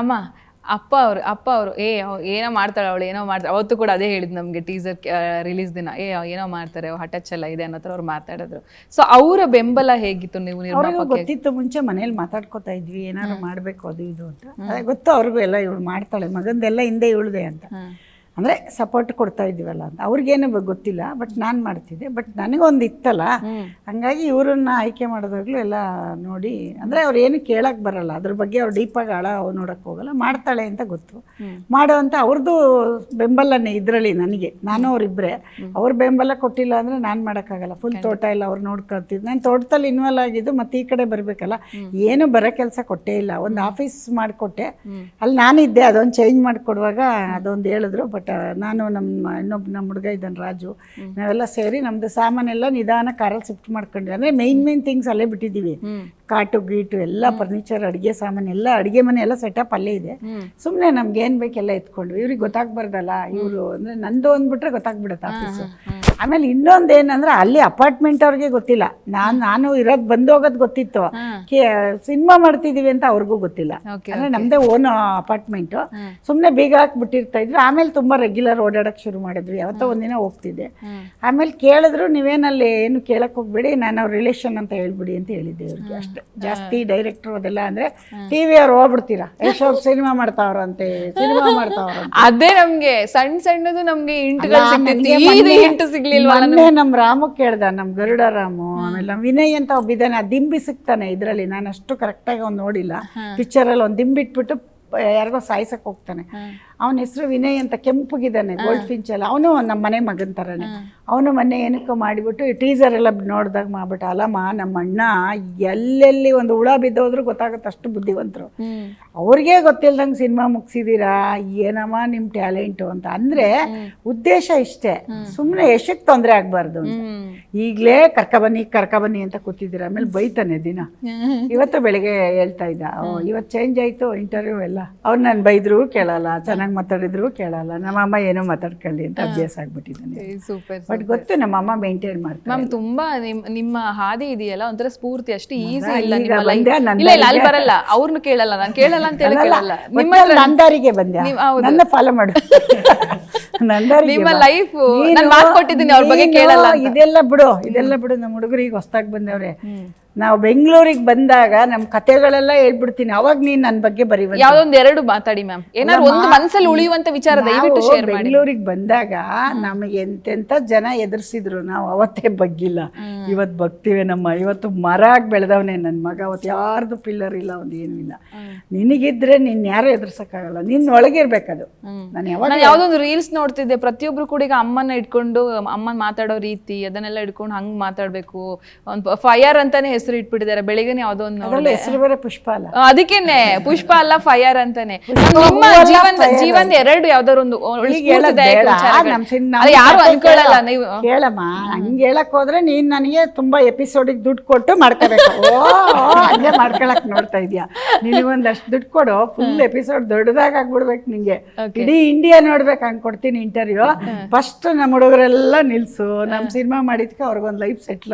ಅಮ್ಮ ಅಪ್ಪ ಅವರು ಅಪ್ಪ ಅವರು ಏ ಅವ್ ಏನೋ ಮಾಡ್ತಾಳೆ ಅವಳು ಏನೋ ಮಾಡ್ತಾಳೆ ಅವತ್ತು ಕೂಡ ಅದೇ ಹೇಳಿದ್ ನಮಗೆ ಟೀಸರ್ ರಿಲೀಸ್ ದಿನ ಏ ಅವ್ ಏನೋ ಮಾಡ್ತಾರೆ ಹಠ ಎಲ್ಲ ಇದೆ ಅನ್ನೋ ಥರ ಅವ್ರು ಮಾತಾಡಿದ್ರು. ಸೊ ಅವರ ಬೆಂಬಲ ಹೇಗಿತ್ತು ನೀವು ಅವ್ರಿಗೂ ನಿರ್ಮಾಪಕ ಗೊತ್ತಿತ್ತು ಮುಂಚೆ ಮನೇಲಿ ಮಾತಾಡ್ಕೊತಾ ಇದ್ವಿ ಏನಾದ್ರು ಮಾಡಬೇಕು ಅದು ಇದು ಅಂತ. ಅದೇ ಗೊತ್ತು ಅವ್ರಿಗೂ ಎಲ್ಲ ಇವಳು ಮಾಡ್ತಾಳೆ ಮಗಂದೆಲ್ಲ ಹಿಂದೆ ಇವಳದೆ ಅಂತ. ಅಂದ್ರೆ ಸಪೋರ್ಟ್ ಕೊಡ್ತಾ ಇದೀವಲ್ಲ ಅಂತ. ಅವ್ರಿಗೇನು ಗೊತ್ತಿಲ್ಲ ಬಟ್ ನಾನು ಮಾಡ್ತಿದ್ದೆ. ಬಟ್ ನನಗೊಂದು ಇತ್ತಲ್ಲ ಹಂಗಾಗಿ ಇವ್ರನ್ನ ಆಯ್ಕೆ ಮಾಡಿದಾಗಲೂ ಎಲ್ಲ ನೋಡಿ ಅಂದ್ರೆ ಅವ್ರು ಏನು ಕೇಳಕ್ ಬರಲ್ಲ. ಅದ್ರ ಬಗ್ಗೆ ಅವ್ರು ಡೀಪಾಗಿ ಆಳ ನೋಡಕ್ ಹೋಗಲ್ಲ. ಮಾಡ್ತಾಳೆ ಅಂತ ಗೊತ್ತು. ಮಾಡೋ ಅಂತ ಅವ್ರದ್ದು ಬೆಂಬಲನೇ ಇದರಲ್ಲಿ ನನಗೆ. ನಾನು ಅವರಿಬ್ಬರೇ ಅವ್ರ ಬೆಂಬಲ ಕೊಟ್ಟಿಲ್ಲ ಅಂದ್ರೆ ನಾನು ಮಾಡೋಕ್ಕಾಗಲ್ಲ. ಫುಲ್ ತೋಟ ಎಲ್ಲ ಅವ್ರು ನೋಡ್ಕೊಳ್ತಿದ್ದು ನಾನು ತೋಟದಲ್ಲಿ ಇನ್ವಾಲ್ವ್ ಆಗಿದ್ದು ಮತ್ತೆ ಈ ಕಡೆ ಬರಬೇಕಲ್ಲ. ಏನು ಬರೋ ಕೆಲಸ ಕೊಟ್ಟೇ ಇಲ್ಲ. ಒಂದು ಆಫೀಸ್ ಮಾಡಿಕೊಟ್ಟೆ. ಅಲ್ಲಿ ನಾನಿದ್ದೆ ಅದೊಂದು ಚೇಂಜ್ ಮಾಡಿಕೊಡುವಾಗ ಅದೊಂದು ಹೇಳಿದ್ರು ಬಟ್ ನಾನು ನಮ್ಮ ಇನ್ನೊಬ್ಬ ನಮ್ಮ ಹುಡುಗ ಇದ್ದಾನೆ ರಾಜು. ನಾವೆಲ್ಲ ಸೇರಿ ನಮ್ಮದು ಸಾಮಾನೆಲ್ಲ ನಿಧಾನ ಕಾರಲ್ಲಿ ಶಿಫ್ಟ್ ಮಾಡ್ಕೊಂಡ್ವಿ. ಅಂದರೆ ಮೈನ್ ಮೈನ್ ಥಿಂಗ್ಸ್ ಅಲ್ಲೇ ಬಿಟ್ಟಿದ್ದೀವಿ. ಕಾಟು ಗೀಟು ಎಲ್ಲ ಫರ್ನಿಚರ್ ಅಡುಗೆ ಸಾಮಾನು ಎಲ್ಲ ಅಡುಗೆ ಮನೆ ಎಲ್ಲ ಸೆಟಪ್ ಅಲ್ಲೇ ಇದೆ. ಸುಮ್ಮನೆ ನಮ್ಗೆ ಏನು ಬೇಕೆಲ್ಲ ಎತ್ಕೊಂಡ್ವಿ. ಇವ್ರಿಗೆ ಗೊತ್ತಾಗ್ಬಾರ್ದಲ್ಲ ಇವರು ಅಂದರೆ ನಂದು ಅಂದ್ಬಿಟ್ರೆ ಗೊತ್ತಾಗ್ಬಿಡುತ್ತೆ ಆಫೀಸು ಆಮೇಲೆ ಇನ್ನೊಂದು ಏನಂದ್ರೆ ಅಲ್ಲಿ ಅಪಾರ್ಟ್ಮೆಂಟ್ ಅವ್ರಿಗೆ ಗೊತ್ತಿಲ್ಲ. ನಾನು ನಾನು ಇರೋದ್ ಬಂದೋಗೋದು ಗೊತ್ತಿತ್ತು. ಸಿನಿಮಾ ಮಾಡ್ತಿದೀವಿ ಅಂತ ಅವ್ರಿಗೂ ಗೊತ್ತಿಲ್ಲ. ಅಂದ್ರೆ ನಮ್ದೇ ಓನ್ ಅಪಾರ್ಟ್ಮೆಂಟ್ ಸುಮ್ಮನೆ ಬೀಗ ಹಾಕ್ಬಿಟ್ಟಿರ್ತಾ ಇದ್ರು. ಆಮೇಲೆ ತುಂಬಾ ರೆಗ್ಯುಲರ್ ಓಡಾಡಕ್ ಶುರು ಮಾಡಿದ್ವಿ ಯಾವತ್ತೋ ಒಂದಿನ ಹೋಗ್ತಿದ್ದೆ. ಆಮೇಲೆ ಕೇಳಿದ್ರು ನೀವೇನಲ್ಲಿ ಏನು ಕೇಳಕ್ ಹೋಗ್ಬೇಡಿ ನಾನು ಅವ್ರ ರಿಲೇಷನ್ ಅಂತ ಹೇಳ್ಬಿಡಿ ಅಂತ ಹೇಳಿದ್ದೆ ಅವ್ರಿಗೆ ಅಷ್ಟೇ. ಜಾಸ್ತಿ ಡೈರೆಕ್ಟರ್ ಅದೆಲ್ಲ ಅಂದ್ರೆ ಟಿವಿ ಅವ್ರು ಹೋಗ್ಬಿಡ್ತೀರಾ? ಎಷ್ಟೋ ಸಿನಿಮಾ ಮಾಡ್ತಾವ್ರಂತೆ ಸಿನಿಮಾ ಮಾಡ್ತಾವ್ರ ಅದೇ ನಮ್ಗೆ. ಸಣ್ಣ ಸಣ್ಣದು ನಮ್ಗೆ ಇಂಟು ಸಿಗ್ ಸಿಗ್ತಿತ್ತು. ಮೊನ್ನೆ- ಮೊನ್ನೆ ನಮ್ ರಾಮು ಕೇಳ್ದ ನಮ್ ಗರುಡ ರಾಮು ಆಮೇಲೆ ನಮ್ ವಿನಯ್ ಅಂತ ಒಬ್ಬ ಇದ್ದಾನೆ ಆ ದಿಂಬಿ ಸಿಗ್ತಾನೆ ಇದ್ರಲ್ಲಿ ನಾನು ಅಷ್ಟು ಕರೆಕ್ಟಾಗಿ ಅವ್ನು ನೋಡಿಲ್ಲ. ಪಿಕ್ಚರ್ ಅಲ್ಲಿ ಒಂದ್ ದಿಂಬಿಟ್ಬಿಟ್ಟು ಯಾರಿಗೋ ಸಾಯ್ಸಕ್ ಹೋಗ್ತಾನೆ. ಅವನ ಹೆಸರು ವಿನಯ್ ಅಂತ ಕೆಂಪಗಿದ್ದಾನೆ ಗೋಲ್ಡ್ ಫಿಂಚ್ ಎಲ್ಲ. ಅವನು ನಮ್ಮ ಮನೆ ಮಗನ್ ಥರನೇ ಅವನು ಮೊನ್ನೆ ಏನಕ್ಕೋ ಮಾಡಿಬಿಟ್ಟು ಟೀಸರ್ ಎಲ್ಲ ನೋಡಿದಾಗ ಮಾಡ್ಬಿಟ್ಟ ಅಲ್ಲಮ್ಮ ನಮ್ಮ ಅಣ್ಣ ಎಲ್ಲೆಲ್ಲಿ ಒಂದು ಹುಳ ಬಿದ್ದೋದ್ರು ಗೊತ್ತಾಗುತ್ತೆ ಅಷ್ಟು ಬುದ್ಧಿವಂತರು. ಅವ್ರಿಗೆ ಗೊತ್ತಿಲ್ದಂಗೆ ಸಿನಿಮಾ ಮುಗಿಸಿದೀರಾ? ಏನಮ್ಮ ನಿಮ್ಮ ಟ್ಯಾಲೆಂಟು ಅಂತ. ಅಂದ್ರೆ ಉದ್ದೇಶ ಇಷ್ಟೇ. ಸುಮ್ಮನೆ ಎಷ್ಟಕ್ಕೆ ತೊಂದರೆ ಆಗ್ಬಾರ್ದು ಅಂತ. ಕರ್ಕ ಈಗಲೇ ಕರ್ಕಬನ್ನಿ ಕರ್ಕೊಬನ್ನಿ ಅಂತ ಕೂತಿದ್ದೀರ ಆಮೇಲೆ ಬೈತಾನೆ ದಿನ. ಇವತ್ತು ಬೆಳಿಗ್ಗೆ ಹೇಳ್ತಾ ಇದ್ದ ಇವತ್ತು ಚೇಂಜ್ ಆಯ್ತು ಇಂಟರ್ವ್ಯೂ ಎಲ್ಲ. ಅವ್ರು ನಾನು ಬೈದ್ರು ಕೇಳಲ್ಲ ಚೆನ್ನಾಗಿ ಮಾತಾಡಿದ್ರು ಕೇಳಲ್ಲ. ನಮ್ಮ ಅಮ್ಮ ಏನೋ ಮಾತಾಡ್ಕೊಳ್ಳಿ ಅಂತ ಅಭ್ಯಾಸ ಆಗ್ಬಿಟ್ಟಿದ್ದಾನೆ. ಸೂಪರ್ ಬಟ್ ಗೊತ್ತು ನಮ್ಮ ಅಮ್ಮ ಮೇಂಟೈನ್ ಮಾಡ್ತಾರೆ. ಮ್ಯಾಮ್ ತುಂಬಾ ನಿಮ್ ನಿಮ್ಮ ಹಾದಿ ಇದೆಯಲ್ಲ ಒಂಥರ ಸ್ಫೂರ್ತಿ ಅಷ್ಟು ಈಸಿ ಇಲ್ಲ ಈಗ ನಿಮ್ಮ ಬಂದೆ, ಇಲ್ಲ ಇಲ್ಲ ಅಲ್ಲಿ ಬರಲ್ಲ ಅವ್ರನ್ನ ಕೇಳಲ್ಲ ನಾನು ಕೇಳಲ್ಲ ಅಂತ ಹೇಳಿ ಕೇಳಲ್ಲ. ನಿಮ್ಮ ಒಟ್ನಲ್ಲಿ ನನ್ನ ಬಂದೆ. ನೀವ್- ಹೌದು. ನನ್ನ ಫಾಲೋ ಮಾಡು. ನಂದಾರಿಗೆ ನಿಮ್ಮ ಬಾ. ಲೈಫ್ ನೀನು- ನಾನು ಮಾತ್ ಕೊಟ್ಟಿದ್ದೀನಿ ಅವ್ರ ಬಗ್ಗೆ ನೀನು ಕೇಳಲ್ಲ ಅಂತ. ಇದೆಲ್ಲ ಬಿಡು ಇದೆಲ್ಲ ಬಿಡು ನಮ್ಮ ಹುಡುಗರಿಗೆ ಹೊಸ್ದಾಗಿ ಬಂದವ್ರೆ. ನಾವು ಬೆಂಗಳೂರಿಗೆ ಬಂದಾಗ ನಮ್ಮ ಕತೆಗಳೆಲ್ಲ ಹೇಳ್ಬಿಡ್ತೀನಿ. ಅವಾಗ ನೀನ್ ನನ್ನ ಬಗ್ಗೆ ಬರೀ ಯಾವ್ದೊಂದ್ ಎರಡು ಮಾತಾಡಿ ಮ್ಯಾಮ್. ಏನಾದ್ರು ಒಂದು ಮನಸ್ಸಲ್ಲಿ ಉಳಿಯುವಂತ ವಿಚಾರ ದಯವಿಟ್ಟು ಶೇರ್ ಮಾಡಿ. ಬೆಂಗಳೂರಿಗೆ ಬಂದಾಗ ನಮಗೆ ಎಂತೆಂತ ಜನ ಎದುರಿಸಿದ್ರು. ನಾವು ಅವತ್ತೇ ಬಗ್ಗಿಲ್ಲ. ಇವತ್ತು ಬಗ್ತೀವಿ ನಮ್ಮ ಇವತ್ತು ಮರ ಬೆಳೆದವನೇ ನನ್ನ ಮಗ. ಅವತ್ತು ಯಾರ್ದು ಪಿಲ್ಲರ್ ಇಲ್ಲ ಒಂದು ಏನೂ ಇಲ್ಲ. ನಿನಗಿದ್ರೆ ನೀನ್ ಯಾರು ಎದುರ್ಸಕ್ಕಾಗಲ್ಲ. ನಿನ್ನ ಒಳಗಿರ್ಬೇಕದು. ನಾನು ಯಾವಾಗ ಯಾವ್ದೊಂದು ರೀಲ್ಸ್ ನೋಡ್ತಿದ್ದೆ. ಪ್ರತಿಯೊಬ್ರು ಕೂಡ ಈಗ ಅಮ್ಮನ ಇಟ್ಕೊಂಡು ಅಮ್ಮನ್ ಮಾತಾಡೋ ರೀತಿ ಅದನ್ನೆಲ್ಲ ಇಟ್ಕೊಂಡು ಹಂಗ್ ಮಾತಾಡ್ಬೇಕು. ಒಂದು ಫೈರ್ ಅಂತಾನೆ ಹೆಸರು ಇಟ್ಬಿಟ್ಟಿದ್ದಾರೆ. ಬೆಳಿಗ್ಗೆ ಯಾವ್ದೋ ಒಂದು ಹೆಸರು ಬೇರೆ ಪುಷ್ಪ ಅಲ್ಲ. ಅದಕ್ಕೆನೆ ಪುಷ್ಪ ಅಲ್ಲ ಫೈರ್ ಅಂತಾನೆ. ನಮ್ಮ ನಿಮ್ಮ ಹೂವಲ್ಲ, ಜೀವನ ಎರಡು ಯಾವ್ದಾದ್ರು ಒಂದು ಯಾರು ಅನ್ಕೊಳ್ಳಲ್ಲ ಕೇಳ- ನೀವು. ಹೇಳಮ್ಮ ಹಂಗೆ ಹೇಳಕ್ ಹೋದ್ರೆ ನೀನ್ ನನಗೆ ತುಂಬಾ ಎಪಿಸೋಡಿಗೆ ದುಡ್ಡು ಕೊಟ್ಟು ಮಾಡ್ಕೋಬೇಕು. ಹಂಗೆ ಮಾಡ್ಕೊಳಕ್ ನೋಡ್ತಾ ಇದೀಯ? ನಿನಗೊಂದು ಒಂದಷ್ಟು ದುಡ್ಡು ಕೊಡು ಫುಲ್ ಎಪಿಸೋಡ್ ದೊಡ್ಡದಾಗ ಆಗ್ಬಿಡ್ಬೇಕು ನಿಂಗೆ. ಇಡೀ ಇಂಡಿಯಾ ನೋಡ್ಬೇಕು ಹಂಗೆ ಕೊಡ್ತೀನಿ ಇಂಟರ್ವ್ಯೂ ಫಸ್ಟ್ ನಮ್ಮ ಹುಡುಗರೆಲ್ಲ ನಿಲ್ಸು. ನಮ್ ಸಿನಿಮಾ ಮಾಡಿದ್ಕೆ ಅವ್ರಿಗೊಂದು ಲೈಫ್ ಸೆಟ್ಲ್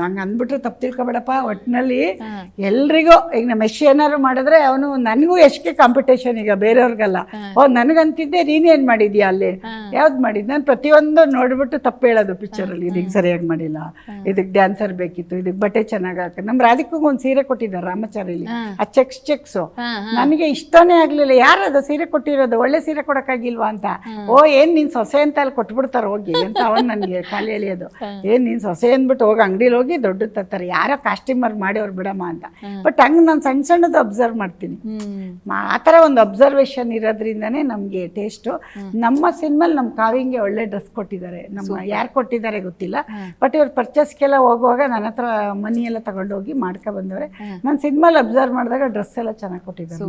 ಹಂಗ ಅಂದ್ಬಿಟ್ರೆ ತಪ್ಪು ತಿಳ್ಕೊಬೇಡಪ್ಪ. ಒಟ್ಟಿನಲ್ಲಿ ಎಲ್ರಿಗೂ ಈಗ ನಮ್ಮ ಯಶ್ ಏನಾದ್ರು ಮಾಡಿದ್ರೆ ಅವನು ನನಗೂ ಎಷ್ಟಕ್ಕೆ ಕಾಂಪಿಟೇಷನ್ ಈಗ ಬೇರೆಯವ್ರಿಗಲ್ಲ. ಓ ನನಗಂತಿದ್ದೆ ನೀನೇನ್ ಮಾಡಿದ್ಯಾ ಅಲ್ಲಿ? ಯಾವ್ದು ಮಾಡಿದ್? ನಾನು ಪ್ರತಿಯೊಂದು ನೋಡ್ಬಿಟ್ಟು ತಪ್ಪು ಹೇಳೋದು ಪಿಕ್ಚರಲ್ಲಿ ಇದಕ್ಕೆ ಸರಿಯಾಗಿ ಮಾಡಿಲ್ಲ. ಇದಕ್ಕೆ ಡ್ಯಾನ್ಸರ್ ಬೇಕಿತ್ತು ಇದಕ್ಕೆ ಬಟ್ಟೆ ಚೆನ್ನಾಗಿ ಹಾಕ ನಮ್ಮ ರಾಧಿಕಾಗೂ ಒಂದು ಸೀರೆ ಕೊಟ್ಟಿದ್ದಾರೆ ರಾಮಚಾರಿಲಿ. ಆ ಚೆಕ್ಸ್ ಚೆಕ್ಸು. ನನಗೆ ಇಷ್ಟನೇ ಆಗ್ಲಿಲ್ಲ. ಯಾರದು ಸೀರೆ ಕೊಟ್ಟಿರೋದು? ಒಳ್ಳೆ ಸೀರೆ ಕೊಡಕ್ಕಾಗಿಲ್ವಾ ಅಂತ. ಓ ಏನ್ ನಿನ್ ಸೊಸೆ ಅಂತ ಅಲ್ಲಿ ಕೊಟ್ಬಿಡ್ತಾರೆ ಹೋಗಿ ಅಂತ ಅವನ್ ನನಗೆ ಖಾಲಿ ಎಳಿಯೋದು. ಏನ್ ನೀನು ಸೊಸೆ ಅಂದ್ಬಿಟ್ಟು ಹೋಗಿ ಅಂಗಡಿಲಿ ಹೋಗಿ ದೊಡ್ಡ ತರ್ತಾರೆ ಯಾರೋ ಕಾಸ್ಟ್ಯೂಮರ್ ಮಾಡಿ ಅವ್ರು ಬಿಡಮ್ಮ ಅಂತ. ಬಟ್ ಹಂಗೆ ನಾನು ಸಣ್ಣ ಸಣ್ಣದು ಅಬ್ಸರ್ವ್ ಮಾಡ್ತೀನಿ. ಆತರ ಆ ಥರ ಒಂದು ಅಬ್ಸರ್ವೇಷನ್ ಇರೋದ್ರಿಂದನೇ ನಮಗೆ ಟೇಸ್ಟು ನಮ್ಮ ಸಿನಿಮಲ್ ನಮ್ಮ ಕಾವಿಂಗೆ ಒಳ್ಳೆ ಡ್ರೆಸ್ ಕೊಟ್ಟಿದ್ದಾರೆ. ನಮ್ಮ ಯಾರು ಕೊಟ್ಟಿದ್ದಾರೆ ಗೊತ್ತಿಲ್ಲ. ಬಟ್ ಇವ್ರು ಪರ್ಚೇಸ್ಗೆಲ್ಲ ಹೋಗುವಾಗ ನನ್ನ ಹತ್ರ ಮನಿ ಎಲ್ಲ ತಗೊಂಡೋಗಿ ಮಾಡ್ಕೊ ಬಂದವ್ರೆ. ನಾನು ಸಿನಿಮಾಲಿ ಅಬ್ಸರ್ವ್ ಮಾಡಿದಾಗ ಡ್ರೆಸ್ ಎಲ್ಲ ಚೆನ್ನಾಗಿ ಕೊಟ್ಟಿದ್ದಾರೆ.